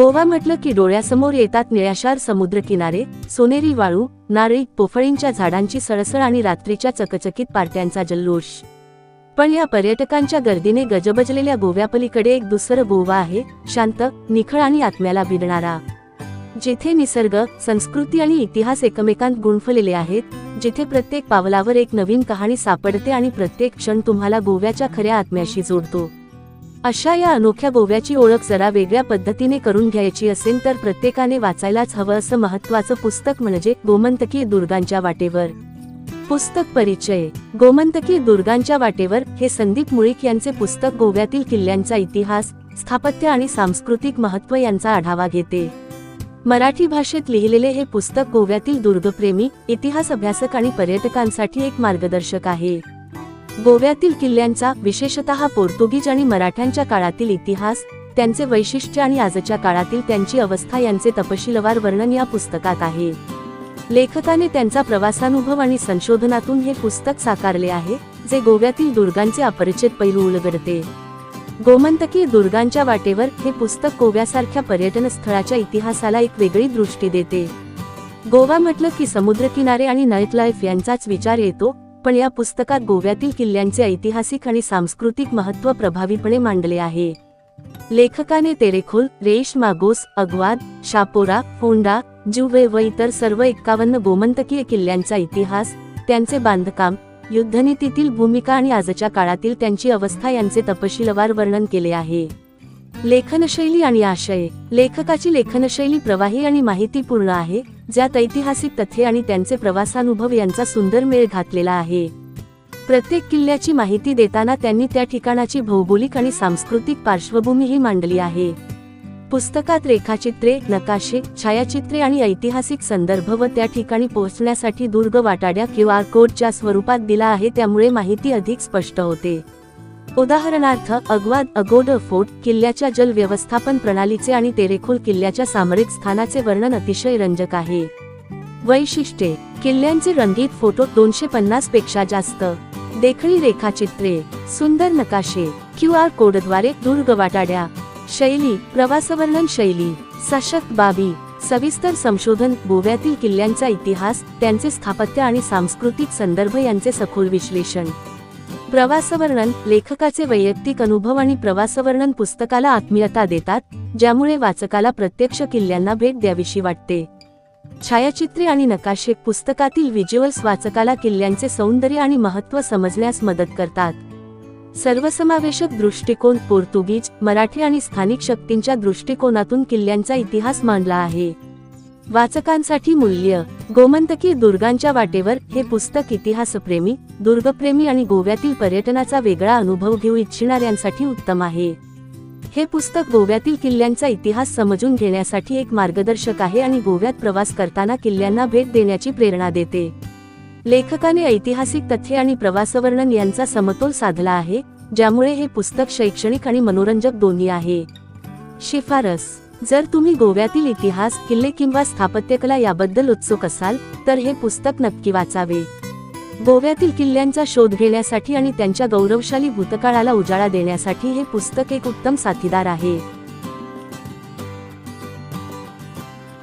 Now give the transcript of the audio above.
गोवा म्हटलं की डोळ्यासमोर येतात निळाशार समुद्रकिनारे सोनेरी वाळू नारळी पोफळींच्या झाडांची सळसळ आणि रात्रीच्या चकचकीत पार्ट्यांचा जल्लोष. पण या पर्यटकांच्या गर्दीने गजबजलेल्या गोव्यापलीकडे एक दुसरं गोवा आहे शांत निखळ आणि आत्म्याला भिडणारा. जेथे निसर्ग संस्कृती आणि इतिहास एकमेकांत गुंफलेले आहेत जिथे प्रत्येक पावलावर एक नवीन कहाणी सापडते आणि प्रत्येक क्षण तुम्हाला गोव्याच्या खऱ्या आत्म्याशी जोडतो. अशा या अनोख्या गोव्याची ओळख जरा वेगळ्या पद्धतीने करून घ्यायची असेल तर प्रत्येकाने वाचायलाच हवं असं महत्वाचं पुस्तक म्हणजे गोमंतकी दुर्गांच्या वाटेवर. पुस्तक परिचय. गोमंतकी दुर्गांच्या वाटेवर हे संदीप मुळीक यांचे पुस्तक गोव्यातील किल्ल्यांचा इतिहास स्थापत्य आणि सांस्कृतिक महत्त्व यांचा आढावा घेते. मराठी भाषेत लिहिलेले हे पुस्तक गोव्यातील दुर्गप्रेमी इतिहास अभ्यासक आणि पर्यटकांसाठी एक मार्गदर्शक आहे. गोव्यातील किल्ल्यांचा विशेषतः पोर्तुगीज आणि मराठ्यांच्या काळातील इतिहास त्यांचे वैशिष्ट्य आणि आजच्या काळातील त्यांची अवस्था यांचे तपशीलवार वर्णन या पुस्तकात आहे. लेखकाने त्यांचा प्रवासानुभव आणि संशोधनातून हे पुस्तक साकारले आहे जे गोव्यातील दुर्गांचे अपरिचित पैलू उलगडते. गोमंतकी दुर्गांच्या वाटेवर हे पुस्तक गोव्यासारख्या पर्यटन स्थळाच्या इतिहासाला एक वेगळी दृष्टी देते. गोवा म्हटलं की समुद्रकिनारे आणि नाईट लाईफ यांचाच विचार येतो पण या पुस्तकात गोव्यातील किल्ल्यांचे ऐतिहासिक आणि सांस्कृतिक महत्त्व प्रभावीपणे मांडले आहे. लेखकाने तेरेखोल रेश मागोस अगवाद शापोरा फोंडा जुवे व इतर सर्व एक्कावन्न गोमंतकीय किल्ल्यांचा इतिहास त्यांचे बांधकाम युद्धनीतीतील भूमिका आणि आजच्या काळातील त्यांची अवस्था यांचे तपशीलवार वर्णन केले आहे. लेखनशैली आणि आशय. लेखकाची लेखनशैली प्रवाही आणि माहितीपूर्ण आहे ज्यात ऐतिहासिक तथ्ये आणि त्यांचे प्रवासानुभव यांचा सुंदर मेळ घातलेला आहे. प्रत्येक किल्ल्याची माहिती देताना त्यांनी त्या ठिकाणाची भौगोलिक आणि सांस्कृतिक पार्श्वभूमीही मांडली आहे. पुस्तकात रेखाचित्रे नकाशे छायाचित्रे आणि ऐतिहासिक संदर्भ व त्या ठिकाणी पोहोचण्यासाठी दुर्ग वाटाड्या क्यू आर कोडच्या स्वरूपात दिला आहे त्यामुळे माहिती अधिक स्पष्ट होते. उदाहरणार्थ अगवाद अगोड फोर्ट किल्ल्याच्या जल व्यवस्थापन प्रणालीचे आणि तेरेखोल किल्ल्याच्या सामरिक स्थानाचे वर्णन अतिशय रंजक आहे. वैशिष्ट्ये किल्ल्यांचे रंगीत फोटो दोनशे पन्नासपेक्षा जास्त. देखणी रेखाचित्रे सुंदर नकाशे क्यू आर कोडद्वारे दुर्ग वाटाड्या शैली प्रवासवर्णन शैली सशक्त बाबी सविस्तर संशोधन गोव्यातील किल्ल्यांचा इतिहास त्यांचे स्थापत्य आणि सांस्कृतिक संदर्भ यांचे सखोल विश्लेषण. प्रवासवर्णन लेखकाचे वैयक्तिक अनुभव आणि प्रवासवर्णन पुस्तकाला आत्मीयता देतात ज्यामुळे वाचकाला प्रत्यक्ष किल्ल्यांना भेट द्यावीशी वाटते. छायाचित्रे आणि नकाशे पुस्तकातील व्हिज्युअल्स वाचकाला किल्ल्यांचे सौंदर्य आणि महत्त्व समजण्यास मदत करतात. सर्वसमावेशक दृष्टिकोन पोर्तुगीज मराठी आणि स्थानिक शक्तींच्या दृष्टिकोनातून किल्ल्यांचा इतिहास मांडला आहे. वाचकांसाठी मूल्य गोमंतकी दुर्गांच्या वाटेवर हे पुस्तक इतिहासप्रेमी दुर्गप्रेमी आणि गोव्यातील पर्यटनाचा वेगळा अनुभव घेऊ इच्छिणाऱ्यांसाठी उत्तम आहे. हे पुस्तक गोव्यातील किल्ल्यांचा इतिहास समजून घेण्यासाठी एक मार्गदर्शक आहे आणि गोव्यात प्रवास करताना किल्ल्यांना भेट देण्याची प्रेरणा देते. लेखकाने ऐतिहासिक तथ्ये आणि प्रवासवर्णन यांचा समतोल साधला आहे ज्यामुळे हे पुस्तक शैक्षणिक आणि मनोरंजक दोन्ही आहे. शिफारस जर तुम्ही गोव्यातील इतिहास किल्ले किंवा स्थापत्यकला याबद्दल उत्सुक असाल तर हे पुस्तक नक्की वाचावे. गोव्यातील किल्ल्यांचा शोध घेण्यासाठी आणि त्यांच्या गौरवशाली भूतकाळाला उजाळा देण्यासाठी हे पुस्तक एक उत्तम साथीदार आहे.